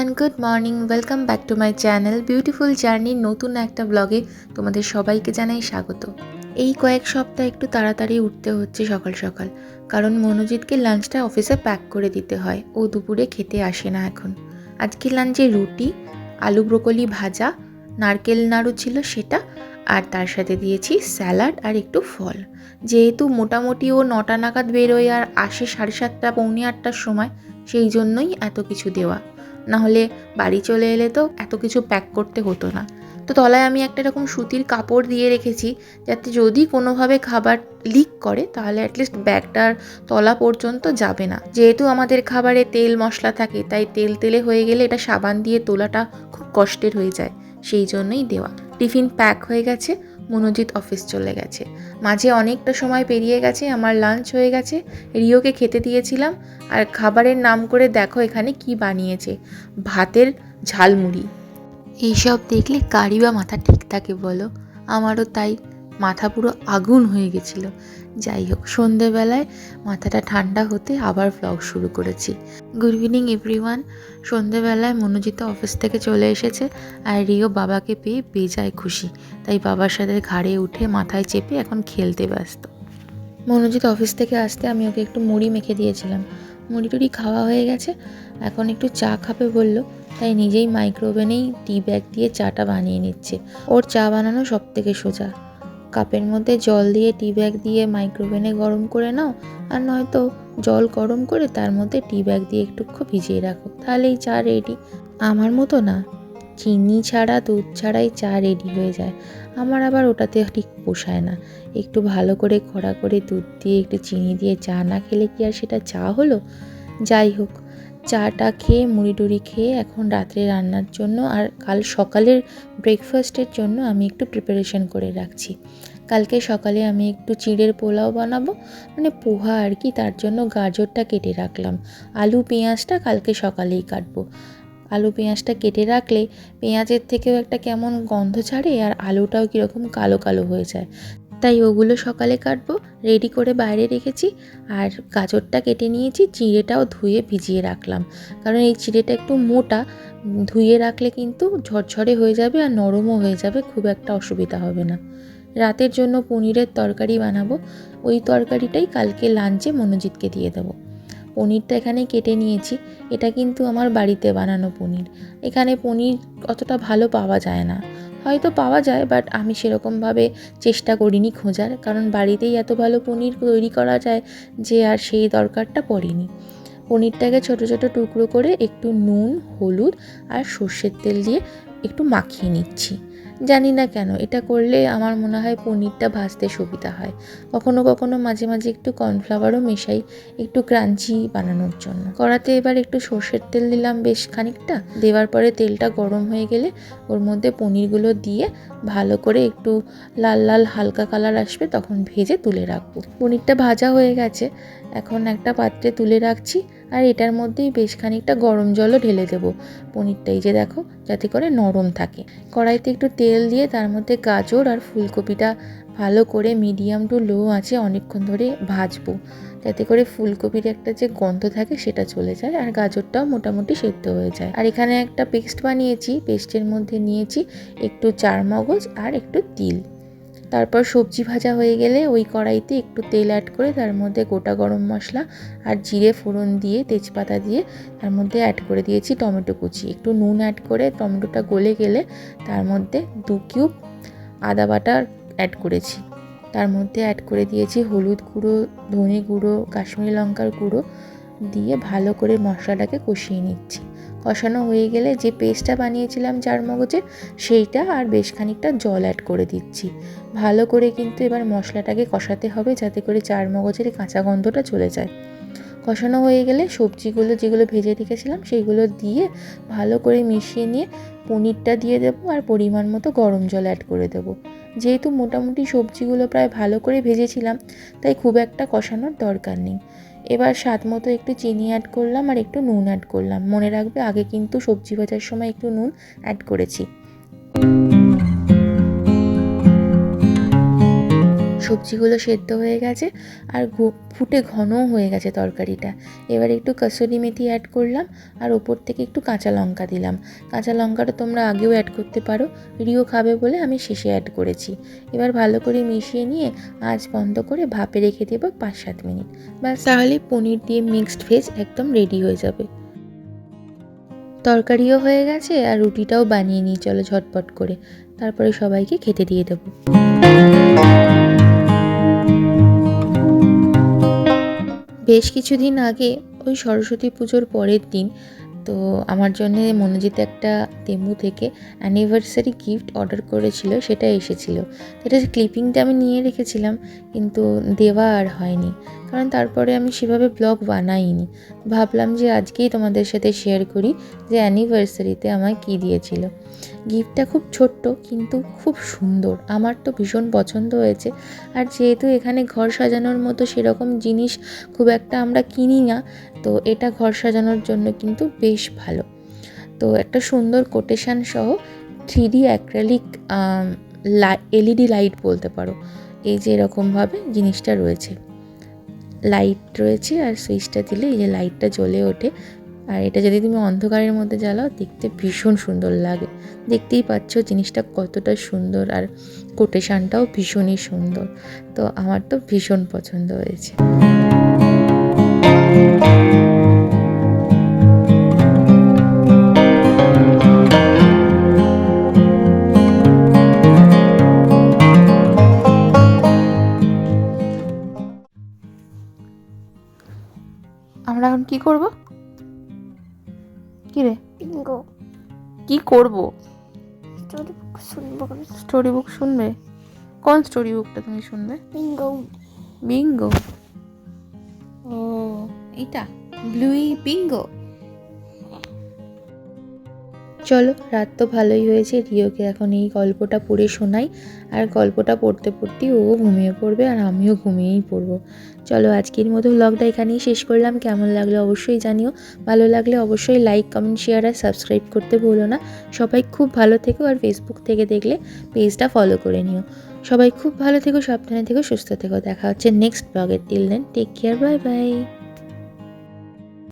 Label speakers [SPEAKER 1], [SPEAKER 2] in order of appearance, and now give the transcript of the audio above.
[SPEAKER 1] Everyone good morning welcome back to my channel beautiful জার্নির নতুন একটা ব্লগে তোমাদের সবাইকে জানাই স্বাগত। এই কয়েক সপ্তাহ একটু তাড়াতাড়ি উঠতে হচ্ছে সকাল সকাল, কারণ মনোজিৎকে লাঞ্চটা অফিসে প্যাক করে দিতে হয়। ও দুপুরে খেতে আসে না এখন। আজকে লাঞ্চে রুটি, আলু ব্রোকলি ভাজা, নারকেল নাড়ু ছিল সেটা, আর তার সাথে দিয়েছি স্যালাড আর একটু ফল। যেহেতু মোটামুটি ও নটা নাগাদ বেরোয় আর আসে সাড়ে সাতটা, পৌনে আটটার সময়, সেই জন্যই এত কিছু দেওয়া। না হলে বাড়ি চলে এলে তো এত কিছু প্যাক করতে হতো না। তো তলায় আমি একটা এরকম সুতির কাপড় দিয়ে রেখেছি, যাতে যদি কোনোভাবে খাবার লিক করে, তাহলে অ্যাটলিস্ট ব্যাগটার তলা পর্যন্ত যাবে না। যেহেতু আমাদের খাবারে তেল মশলা থাকে, তাই তেল তেলে হয়ে গেলে এটা সাবান দিয়ে তোলাটা খুব কষ্টের হয়ে যায়, সেই জন্যই দেওয়া। টিফিন প্যাক হয়ে গেছে মনোজিৎ অফিস চলে গেছে। মাঝে অনেকটা সময় পেরিয়ে গেছে, আমার লাঞ্চ হয়ে গেছে। রিওকে খেতে দিয়েছিলাম আর খাবারের নাম করে দেখো এখানে কি বানিয়েছে। ভাতের ঝালমুড়ি। এইসব দেখলে কারি বা মাথা ঠিক থাকে বলো। আমারও তাই। মাথা পুরো আগুন হয়ে গেছিল। যাই হোক, সন্ধেবেলায় মাথাটা ঠান্ডা হতে আবার ব্লগ শুরু করেছি। গুড ইভিনিং এভরিওয়ান সন্ধেবেলায় মনোজিৎ অফিস থেকে চলে এসেছে আর রিও বাবাকে পেয়ে বেজায় খুশি। তাই বাবার সাথে ঘাড়ে উঠে মাথায় চেপে এখন খেলতে ব্যস্ত। মনোজিৎ অফিস থেকে আসতে আমি ওকে একটু মুড়ি মেখে দিয়েছিলাম। মুড়ি টুড়ি খাওয়া হয়ে গেছে। এখন একটু চা খাবে বলল। তাই নিজেই মাইক্রোওভেনেই টি ব্যাগ দিয়ে চাটা বানিয়ে নিচ্ছে। ওর চা বানানো সব থেকে সোজা। কাপের মধ্যে জল দিয়ে টি ব্যাগ দিয়ে মাইক্রোওভেনে গরম করে নাও, আর নয়তো জল গরম করে তার মধ্যে টি ব্যাগ দিয়ে একটুক্ষণ ভিজিয়ে রাখো। তাহলেই চা রেডি আমার মতো না। চিনি ছাড়া, দুধ ছাড়াই চা রেডি হয়ে যায়। আমার আবার ওটাতে ঠিক পোষায় না। একটু ভালো করে কড়া করে দুধ দিয়ে, একটু চিনি দিয়ে চা না খেলে কি আর সেটা চা হলো? যাই হোক চাটা খেয়ে, মুড়ি টুড়ি খেয়ে এখন রাত্রে রান্নার জন্য আর কাল সকালের ব্রেকফাস্টের জন্য আমি একটু প্রিপারেশন করে রাখছি। কালকে সকালে আমি একটু চিড়ের পোলাও বানাবো মানে পোহা আর কি, তার জন্য গাজরটা কেটে রাখলাম। আলু, পেঁয়াজটা কালকে সকালেই কাটবো। আলু, পেঁয়াজটা কেটে রাখলে পেঁয়াজের থেকেও একটা কেমন গন্ধ ছাড়ে আর আলুটাও কীরকম কালো কালো হয়ে যায়। তাই ওগুলো সকালে কাটবো রেডি করে বাইরে রেখেছি আর গাজরটা কেটে নিয়েছি, চিড়েটাও ধুয়ে ভিজিয়ে রাখলাম। কারণ এই চিড়েটা একটু মোটা, ধুয়ে রাখলে কিন্তু ঝরঝরে হয়ে যাবে আর নরমও হয়ে যাবে, খুব একটা অসুবিধা হবে না। রাতের জন্য পনিরের তরকারি বানাবো, ওই তরকারিটাই কালকে লাঞ্চে মনোজিৎকে দিয়ে দেবো। পনিরটা এখানে কেটে নিয়েছি, এটা কিন্তু আমার বাড়িতে বানানো পনির। এখানে পনির অতটা ভালো পাওয়া যায় না। হয়তো পাওয়া যায় বাট আমি সেরকমভাবে চেষ্টা করিনি খোঁজার। কারণ বাড়িতেই এত ভালো পনির তৈরি করা যায় যে আর সেই দরকারটা পড়েনি। পনিরটাকে ছোট ছোট টুকরো করে একটু নুন, হলুদ আর সর্ষের তেল দিয়ে একটু মাখিয়ে নিচ্ছি। জানি না কেন, এটা করলে আমার মনে হয় পনিরটা ভাজতে সুবিধা হয়। কখনো কখনো মাঝে মাঝে একটু কর্নফ্লাওয়ারও মেশাই, একটু ক্রাঞ্চি বানানোর জন্য। কড়াতে এবার একটু সর্ষের তেল দিলাম বেশ খানিকটা। দেওয়ার পরে তেলটা গরম হয়ে গেলে ওর মধ্যে পনিরগুলো দিয়ে ভালো করে একটু লাল লাল হালকা কালার আসবে তখন ভেজে তুলে রাখব। পনিরটা ভাজা হয়ে গেছে, এখন একটা পাত্রে তুলে রাখছি। আর এটার মধ্যেই বেশ খানিকটা গরম জলও ঢেলে দেবো। পনিরটা এই যে দেখো, যাতে করে নরম থাকে। কড়াইতে একটু তেল দিয়ে তার মধ্যে গাজর আর ফুলকপিটা ভালো করে মিডিয়াম টু লো আছে অনেকক্ষণ ধরে ভাজবো। যাতে করে ফুলকপির একটা যে গন্ধ থাকে সেটা চলে যায় আর গাজরটাও মোটামুটি সেদ্ধ হয়ে যায়। আর এখানে একটা পেস্ট বানিয়েছি, পেস্টের মধ্যে নিয়েছি একটু চারমগজ আর একটু তিল। তারপর সবজি ভাজা হয়ে গেলে ওই কড়াইতে একটু তেল অ্যাড করে তার মধ্যে গোটা গরম মশলা আর জিরে ফোড়ন দিয়ে, তেজপাতা দিয়ে তার মধ্যে অ্যাড করে দিয়েছি টমেটো কুচি। একটু নুন অ্যাড করে টমেটোটা গলে গেলে তার মধ্যে দু কিউব আদা বাটা অ্যাড করেছি। তার মধ্যে অ্যাড করে দিয়েছি হলুদ গুঁড়ো, ধনে গুঁড়ো, কাশ্মীরি লঙ্কার গুঁড়ো দিয়ে ভালো করে মশলাটাকে কষিয়ে নিচ্ছি। কষানো হয়ে গেলে যে পেস্টটা বানিয়েছিলাম চার মগজের, সেইটা আর বেশ খানিকটা জল অ্যাড করে দিচ্ছি। ভালো করে কিন্তু এবার মশলাটাকে কষাতে হবে যাতে করে চার মগজের কাঁচা গন্ধটা চলে যায়। কষানো হয়ে গেলে সবজিগুলো যেগুলো ভেজে রেখেছিলাম, সেইগুলো দিয়ে ভালো করে মিশিয়ে নিয়ে পনিরটা দিয়ে দেবো আর পরিমাণ মতো গরম জল অ্যাড করে দেবো। যেহেতু মোটামুটি সবজিগুলো প্রায় ভালো করে ভেজেছিলাম, তাই খুব একটা কষানোর দরকার নেই। এবার স্বাদ মতো একটু চিনি অ্যাড করলাম আর একটু নুন অ্যাড করলাম। মনে রাখবে, আগে কিন্তু সবজি ভাজার সময় একটু নুন অ্যাড করেছি। সবজিগুলো সেদ্ধ হয়ে গেছে আর ফুটে ঘনও হয়ে গেছে তরকারিটা। এবার একটু কসুরি মেথি অ্যাড করলাম আর ওপর থেকে একটু কাঁচা লঙ্কা দিলাম। কাঁচা লঙ্কাটা তোমরা আগেও অ্যাড করতে পারো, রিও খাবে বলে আমি শেষে অ্যাড করেছি। এবার ভালো করে মিশিয়ে নিয়ে আঁচ বন্ধ করে ভাপে রেখে দেবো পাঁচ সাত মিনিট। ব্যাস, তাহলে পনির দিয়ে মিক্সড ভেজ একদম রেডি হয়ে যাবে। তরকারিও হয়ে গেছে আর রুটিটাও বানিয়ে নিই, চলো ঝটপট করে। তারপরে সবাইকে খেতে দিয়ে দেবো। বেশ কিছুদিন আগে ওই সরস্বতী পুজোর পরের দিন, তো আমার জন্য মনোজিৎ একটা তেমু থেকে অ্যানিভার্সারি গিফট অর্ডার করেছিল, সেটা এসেছিল। এটা ক্লিপিংটা আমি নিয়ে রেখেছিলাম, কিন্তু দেওয়া আর হয়নি। কারণ তারপরে আমি সেভাবে ব্লগ বানাইনি। ভাবলাম যে আজকেই তোমাদের সাথে শেয়ার করি যে অ্যানিভার্সারিতে আমায় কী দিয়েছিল। গিফটটা খুব ছোট্ট কিন্তু খুব সুন্দর। আমার তো ভীষণ পছন্দ হয়েছে। আর যেহেতু এখানে ঘর সাজানোর মতো সেরকম জিনিস খুব একটা আমরা কিনি না, তো এটা ঘর সাজানোর জন্য কিন্তু বেশ ভালো। তো একটা সুন্দর কোটেশান সহ three D acrylic LED light বলতে পারো। এই যে এরকমভাবে জিনিসটা রয়েছে। লাইট রয়েছে আর সুইচটা দিলে এই যে লাইটটা জ্বলে ওঠে। আর এটা যদি তুমি অন্ধকারের মধ্যে জ্বালাও, দেখতে ভীষণ সুন্দর লাগে। দেখতেই পাচ্ছ জিনিসটা কতটা সুন্দর আর কোটেশানটাও ভীষণই সুন্দর। তো আমার তো ভীষণ পছন্দ হয়েছে। আমরা এখন কি করব? কি রে?
[SPEAKER 2] বিঙ্গো
[SPEAKER 1] কি করব?
[SPEAKER 2] স্টোরি শুনব
[SPEAKER 1] স্টোরি বুক শুনবে? কোন স্টোরি বুকটা তুমি শুনবে?
[SPEAKER 2] বিঙ্গো
[SPEAKER 1] বিঙ্গো ও এটা ব্লুই বিঙ্গো চলো, রাত তো ভালোই হয়েছে। রিওকে এখন এই গল্পটা পড়ে শোনাই। আর গল্পটা পড়তে পড়তেই ও ঘুমিয়ে পড়বে আর আমিও ঘুমিয়েই পড়ব। চলো, আজকের মতো ব্লগটা এখানেই শেষ করলাম। কেমন লাগল অবশ্যই জানিও। ভালো লাগলে অবশ্যই লাইক কমেন্ট শেয়ার আর সাবস্ক্রাইব করতে ভুলো না। সবাই খুব ভালো থেকো আর ফেসবুক থেকে দেখলে পেজটা ফলো করে নিও। সবাই খুব ভালো থেকো, সাবধানে থেকো, সুস্থ থেকো। দেখা হচ্ছে নেক্সট ব্লগের till then take care bye bye